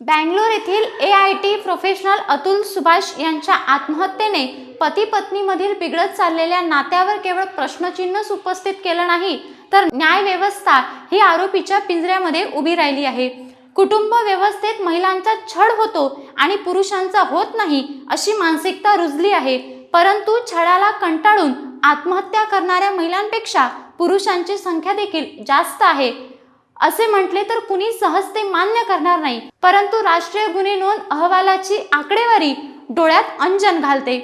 बँगलोर येथील ए I T professional Atul Subhash यांच्या आत्महत्येने पती पत्नीमधील बिघडत चाललेल्या नात्यावर केवळ प्रश्नचिन्हच उपस्थित केलं नाही तर न्यायव्यवस्था ही आरोपीच्या पिंजऱ्यामध्ये उभी राहिली आहे. कुटुंब व्यवस्थेत महिलांचा छळ होतो आणि पुरुषांचा होत नाही अशी मानसिकता रुजली आहे. परंतु छळाला कंटाळून आत्महत्या करणाऱ्या महिलांपेक्षा पुरुषांची संख्या देखील जास्त आहे. असे म्हटले तर कुणी सहज ते मान्य करणार नाही. परंतु राष्ट्रीय गुन्हे नोंद अहवालाची आकडेवारी डोळ्यात अंजन घालते.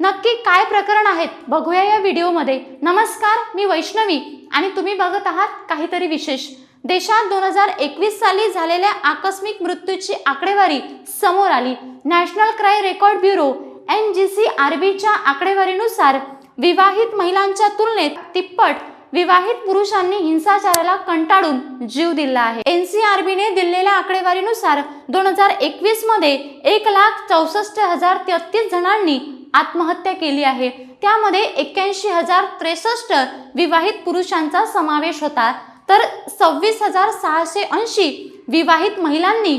नक्की काय प्रकरण आहेत? बघूया या व्हिडिओमध्ये. नमस्कार मी वैष्णवी आणि तुम्ही बघत आहात काहीतरी विशेष. देशात दोन हजार एकवीस साली झालेल्या आकस्मिक मृत्यूची आकडेवारी समोर आली. National crime record bureau N G C आरबीच्या आकडेवारीनुसार विवाहित महिलांच्या तुलनेत तिप्पट विवाहित पुरुषांनी हिंसाचाराला कंटाळून जीव दिला आहे. एनसीआरबीने दिलेल्या आकडेवारीनुसार दोन हजार एकवीसमध्ये एक लाख चौसष्ट हजार तेहतीस जणांनी आत्महत्या केली आहे. त्यामध्ये एक्क्याऐंशी हजार त्रेसष्ट विवाहित पुरुषांचा समावेश होता. तर सव्वीस हजार सहाशे ऐंशी विवाहित महिलांनी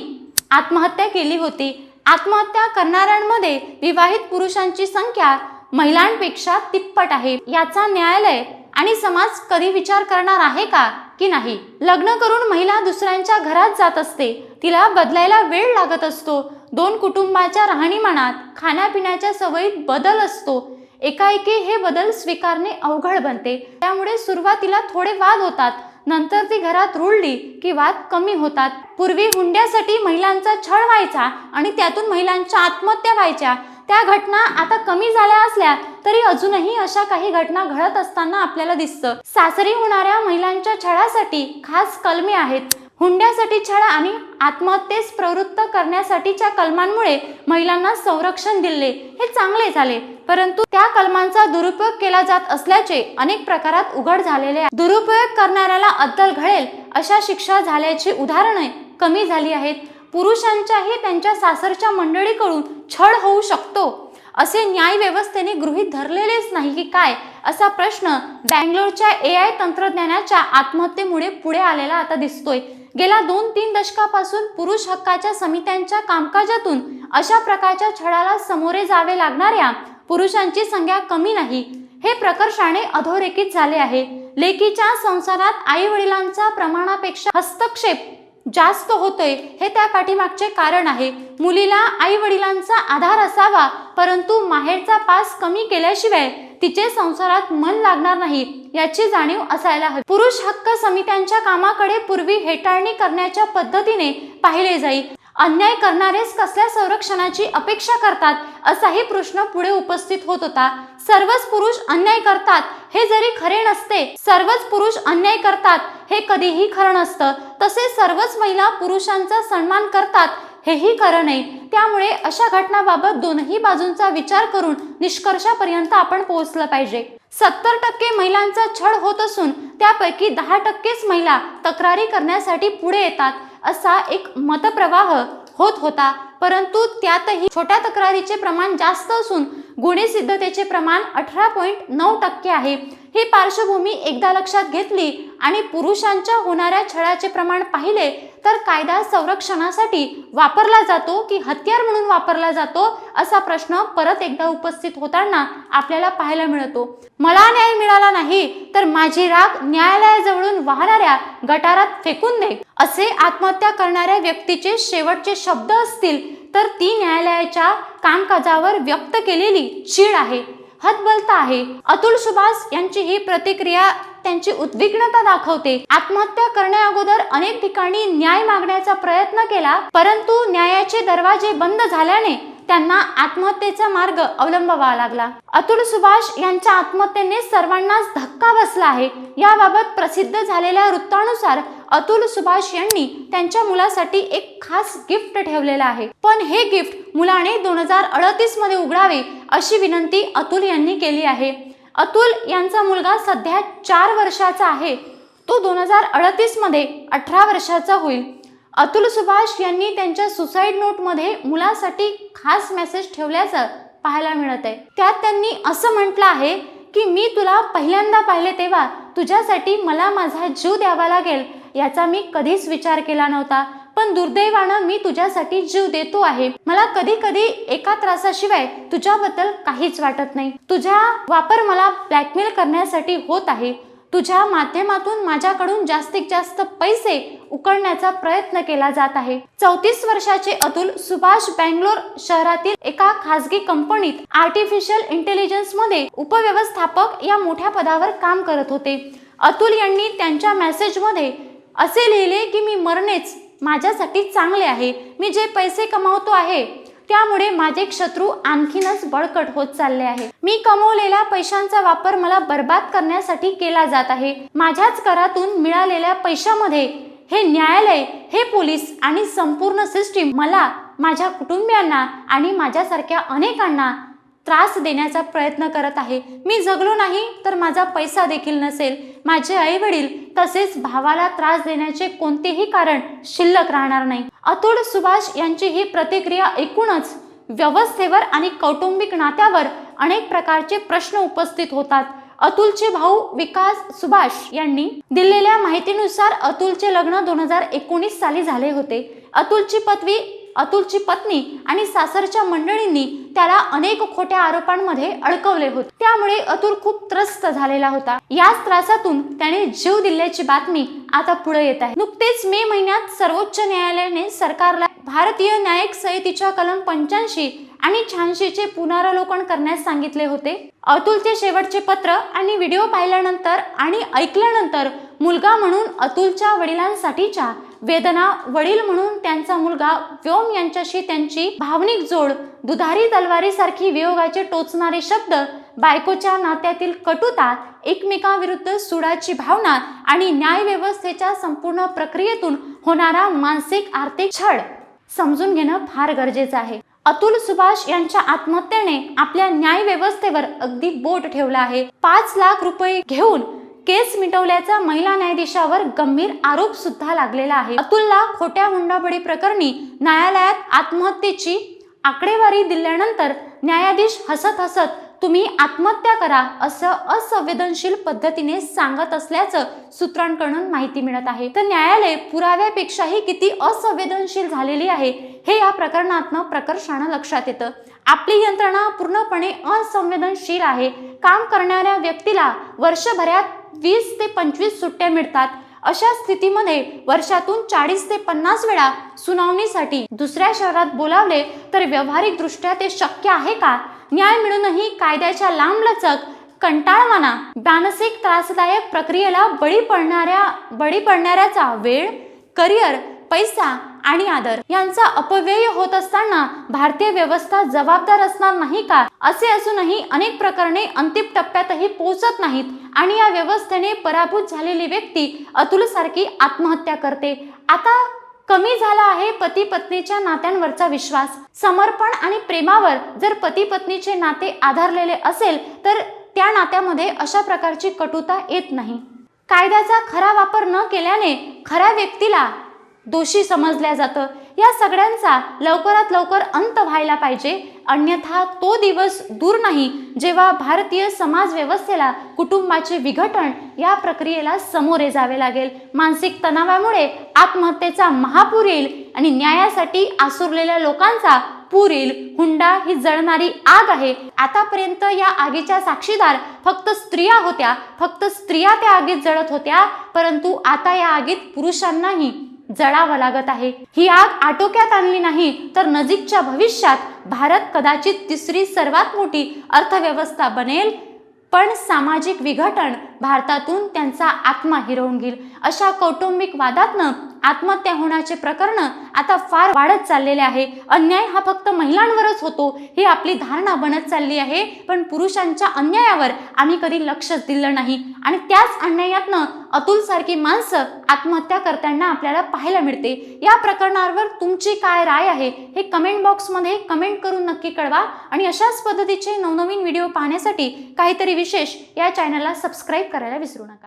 आत्महत्या केली होती. आत्महत्या करणाऱ्यांमध्ये विवाहित पुरुषांची संख्या महिलांपेक्षा तिप्पट आहे. याचा न्यायालय आणि समाज कधी विचार करणार आहे का? की नाही? लग्न करून महिला दुसऱ्यांच्या घरात जात असते. तिला बदलायला वेळ लागत असतो. दोन कुटुंबाच्या राहणीमानात खाण्यापिण्याच्या सवयीत बदल असतो. एकाएकी हे बदल स्वीकारणे अवघड बनते. त्यामुळे सुरुवातीला थोडे वाद होतात. नंतर ती घरात रुळली की वाद कमी होतात. पूर्वी हुंड्यासाठी महिलांचा छळ व्हायचा आणि त्यातून महिलांच्या आत्महत्या व्हायच्या. त्या घटना आता कमी झाल्या असल्या तरी अजूनही अशा काही घटना घडत असताना आपल्याला दिसतं. सासरी होणाऱ्या महिलांच्या छळासाठी खास कलमे आहेत. हुंड्यासाठी छळा आणि आत्महत्येस प्रवृत्त करण्यासाठीच्या कलमांमुळे महिलांना संरक्षण दिले हे चांगले झाले. परंतु त्या कलमांचा दुरुपयोग केला जात असल्याचे अनेक प्रकारात उघड झालेले आहे. दुरुपयोग करणाऱ्याला अद्दल घडेल अशा शिक्षा झाल्याची उदाहरणे कमी झाली आहेत. पुरुषांच्याही त्यांच्या सासरच्या मंडळीकडून छळ होऊ शकतो. असे न्याय व्यवस्थेने गृहीत धरलेलेच नाही की काय असा प्रश्न बँगलोरच्या ए आय तंत्रज्ञानाच्या आत्महत्येमुळे पुढे आलेला आता दिसतोय. गेल्या दोन तीन दशकापासून पुरुष हक्काच्या समित्यांच्या कामकाजातून अशा प्रकारच्या छळाला सामोरे जावे लागणाऱ्या पुरुषांची संख्या कमी नाही. हे प्रकर्षाने अधोरेखित झाले आहे. लेकीच्या संसारात आई वडिलांचा प्रमाणापेक्षा हस्तक्षेप जास्त होतोय हे त्या पाठीमागचे कारण आहे. मुलीला आई वडिलांचा आधार असावा परंतु माहेरचा पास कमी केल्याशिवाय तिचे संसारात मन लागणार नाही याची जाणीव असायला हवी. पुरुष हक्क समित्यांच्या कामाकडे पूर्वी हेटाळणी करण्याच्या पद्धतीने पाहिले जाई. अन्याय करणारेच कसल्या संरक्षणाची अपेक्षा करतात? असाही प्रश्न पुढे उपस्थित होत होता. सर्वच पुरुष अन्याय करतात हे जरी खरे नसते सर्वच पुरुष अन्याय करतात हे कधीही खरं नसतं. तसेच सर्वच महिला पुरुषांचा सन्मान करतात हेही खरं नाही. त्यामुळे अशा घटनाबाबत दोनही बाजूंचा विचार करून निष्कर्षापर्यंत आपण पोहोचलं पाहिजे. सत्तर टक्के महिलांचा छळ होत असून त्यापैकी दहा टक्केच महिला तक्रारी करण्यासाठी पुढे येतात. असा एक मतप्रवाह होत होता. परंतु त्यातही छोट्या तक्रारीचे प्रमाण जास्त असून गुन्हे सिद्धतेचे प्रमाण अठरा पॉईंट नऊ टक्के आहे. ही पार्श्वभूमी एकदा लक्षात घेतली आणि पुरुषांच्या होणाऱ्या छळाचे प्रमाण पाहिले तर कायदा संरक्षणासाठी वापरला जातो की हत्यार म्हणून वापरला जातो असा प्रश्न परत एकदा उपस्थित होताना आपल्याला पाहायला मिळतो. मला न्याय मिळाला नाही तर माझी राग न्यायालयाजवळून वाहणाऱ्या गटारात फेकून दे. असे आत्महत्या करणाऱ्या व्यक्तीचे शेवटचे शब्द असतील तर ती न्यायालयाच्या कामकाजावर व्यक्त केलेली चीड आहे. हतबलत आहे. अतुल सुभाष यांची ही प्रतिक्रिया त्यांची उद्विग्नता दाखवते. आत्महत्या करण्या अनेक ठिकाणी न्याय मागण्याचा प्रयत्न केला परंतु न्यायाचे दरवाजे बंद झाल्याने त्यांना आत्महत्येचा मार्ग अवलंबावा लागला. अतुल सुभाष यांच्या आत्महत्येने सर्वांनाच धक्का बसला आहे. याबाबत प्रसिद्ध झालेल्या वृत्तानुसार अतुल सुभाष यांनी त्यांच्या मुलासाठी एक खास गिफ्ट ठेवलेलं आहे. पण हे गिफ्ट मुलाने दोन हजार अडतीसमध्ये उघडावे अशी विनंती अतुल यांनी केली आहे. अतुल यांचा मुलगा सध्या चार वर्षाचा आहे. तो दोन हजार अडतीसमध्ये अठरा वर्षाचा होईल. अतुल सुभाष यांनी त्यांच्या सुसाईड नोटमध्ये मुलासाठी खास मेसेज ठेवल्याचं पाहायला मिळत आहे. त्यात त्यांनी असं म्हटलं आहे की मी तुला पहिल्यांदा पाहिले तेव्हा तुझ्यासाठी मला माझा जीव द्यावा लागेल. याचा मी कधीच विचार केला नव्हता. पण दुर्दैवानं मी तुझ्यासाठी जीव देतो आहे. मला कधी कधी एका त्रासाशिवाय तुझ्याबद्दल काहीच वाटत नाही. तुझा वापर मला ब्लॅकमेल करण्यासाठी होत आहे. तुझ्या माध्यमातून माझ्याकडून जास्तीत जास्त पैसे उकळण्याचा प्रयत्न केला जात आहे. चौतीस वर्षाचे अतुल सुभाष बँगलोर शहरातील एका खासगी कंपनीत आर्टिफिशियल इंटेलिजन्समध्ये उपव्यवस्थापक या मोठ्या पदावर काम करत होते. अतुल यांनी त्यांच्या मेसेजमध्ये असे लिहिले की मी मरणेच माझ्यासाठी चांगले आहे. मी जे पैसे कमावतो आहे त्यामुळे माझे शत्रू आणखीनच बळकट होत चालले आहे. मी कमवलेल्या पैशांचा वापर मला बर्बाद करण्यासाठी केला जात आहे. माझ्याच करातून मिळालेल्या पैशामध्ये हे न्यायालय हे पोलीस आणि संपूर्ण सिस्टीम मला माझ्या कुटुंबियांना आणि माझ्यासारख्या अनेकांना त्रास देण्याचा प्रयत्न करत आहे. मी जगलो नाही तर माझा पैसा देखील नसेल. माझे आई वडील तसेच भावाला त्रास देण्याचे कोणतेही कारण शिल्लक राहणार नाही. अतुल सुभाष यांची ही प्रतिक्रिया ऐकूनच व्यवस्थेवर आणि कौटुंबिक नात्यावर अनेक प्रकारचे प्रश्न उपस्थित होतात. अतुलचे भाऊ विकास सुभाष यांनी दिलेल्या माहितीनुसार अतुलचे लग्न दोन हजार एकोणीस साली झाले होते. अतुलची पत्नी अतुलची पत्नी आणि सासरच्या मंडळींनी त्याला अनेक खोट्या आरोपांमध्ये अडकवले होते. त्यामुळे अतुल खूप त्रस्त झालेला होता. याच त्रासातून त्याने जीव दिल्याची बातमी आता पुढे येत आहे. नुकतेच मे महिन्यात सर्वोच्च न्यायालयाने सरकारला भारतीय न्यायिक संहितेच्या कलम पंच्याऐंशी आणि शहाऐंशीचे पुनरावलोकन करण्यास सांगितले होते. अतुलचे शेवटचे पत्र आणि व्हिडिओ पाहिल्यानंतर आणि ऐकल्यानंतर मुलगा म्हणून अतुलच्या वडिलांसाठीच्या वेदना वडील म्हणून त्यांचा मुलगा व्योम यांच्याशी त्यांची भावनिक जोड दुधारी तलवारीसारखी वियोगाचे टोचणारे शब्द बायकोच्या नात्यातील कटुता एकमेकांविरुद्ध सुडाची भावना आणि न्यायव्यवस्थेच्या संपूर्ण प्रक्रियेतून होणारा मानसिक आर्थिक छळ समजून घेणं फार गरजेचं आहे. अतुल सुभाष यांच्या आत्महत्येने आपल्या न्यायव्यवस्थेवर अगदी बोट ठेवला आहे. पाच लाख रुपये घेऊन केस मिटवल्याचा महिला न्यायाधीशावर गंभीर आरोप सुद्धा लागलेला आहे. अतुलला खोट्या हुंडाबळी प्रकरणी न्यायालयात आत्महत्येची आकडेवारी दिल्यानंतर न्यायाधीश हसत हसत तुम्ही आत्महत्या करा असं असंवेदनशील पद्धतीने सांगत असल्याचं सूत्रांकडून माहिती मिळत आहे. तर न्यायालय पुराव्यापेक्षाही किती असंवेदनशील झालेली आहे हे या प्रकरणातनं प्रकर्षानं लक्षात येतं. आपली यंत्रणा पूर्णपणे असंवेदनशील आहे. काम करणाऱ्या व्यक्तीला वर्षभरात वीस ते पंचवीस सुट्ट्या मिळतात. अशा स्थितीमध्ये वर्षातून चाळीस ते पन्नास वेळा सुनावणीसाठी दुसऱ्या शहरात बोलावले तर व्यावहारिकदृष्ट्या ते शक्य आहे का? न्याय मिळूनही कायद्याच्या लांबलचक कंटाळवाना मानसिक त्रासदायक प्रक्रियेला बळी पडणाऱ्या बळी पडणाऱ्याचा वेळ करिअर पैसा आणि आदर. यांचा अपव्यय होत असताना भारतीय व्यवस्था जबाबदार असणार नाही का? असे असूनही अनेक प्रकरणे अंतिम टप्प्यातही पोहोचत नाहीत आणि या व्यवस्थेने पराभूत झालेली व्यक्ती अतुल सारखी आत्महत्या करते. आता कमी झाला आहे पती पत्नीच्या नात्यांवरचा विश्वास. समर्पण आणि प्रेमावर जर पती पत्नीचे नाते आधारलेले असेल तर त्या नात्यामध्ये अशा प्रकारची कटुता येत नाही. कायद्याचा खरा वापर न केल्याने खऱ्या व्यक्तीला दोषी समजल्या जातं. या सगळ्यांचा लवकरात लवकर अंत व्हायला पाहिजे. अन्यथा तो दिवस दूर नाही जेव्हा भारतीय समाज व्यवस्थेला कुटुंबाचे विघटन या प्रक्रियेला सामोरे जावे लागेल. मानसिक तणावामुळे आत्महत्येचा महापूर येईल आणि न्यायासाठी आसुरलेल्या लोकांचा पूर येईल. हुंडा ही जळणारी आग आहे. आतापर्यंत या आगीच्या साक्षीदार फक्त स्त्रिया होत्या. फक्त स्त्रिया त्या आगीत जळत होत्या. परंतु आता या आगीत पुरुषांनाही जळावं लागत आहे. ही आग आटोक्यात आणली नाही तर नजीकच्या भविष्यात भारत कदाचित तिसरी सर्वात मोठी अर्थव्यवस्था बनेल. पण सामाजिक विघटन भारतातून त्यांचा आत्मा हिरवून घेईल. अशा कौटुंबिक वादातनं आत्महत्या होण्याचे प्रकरण आता फार वाढत चाललेले आहे. अन्याय हा फक्त महिलांवरच होतो ही आपली धारणा बनत चालली आहे. पण पुरुषांच्या अन्यायावर आम्ही कधी लक्षच दिलं नाही. आणि त्याच अन्यायातनं अतुल सारखी माणसं आत्महत्या करताना आपल्याला पाहायला मिळते. या प्रकरणावर तुमची काय राय आहे हे कमेंट बॉक्समध्ये कमेंट करून नक्की कळवा. आणि अशाच पद्धतीचे नवनवीन व्हिडिओ पाहण्यासाठी काहीतरी विशेष या चॅनलला सबस्क्राईब करायला विसरू नका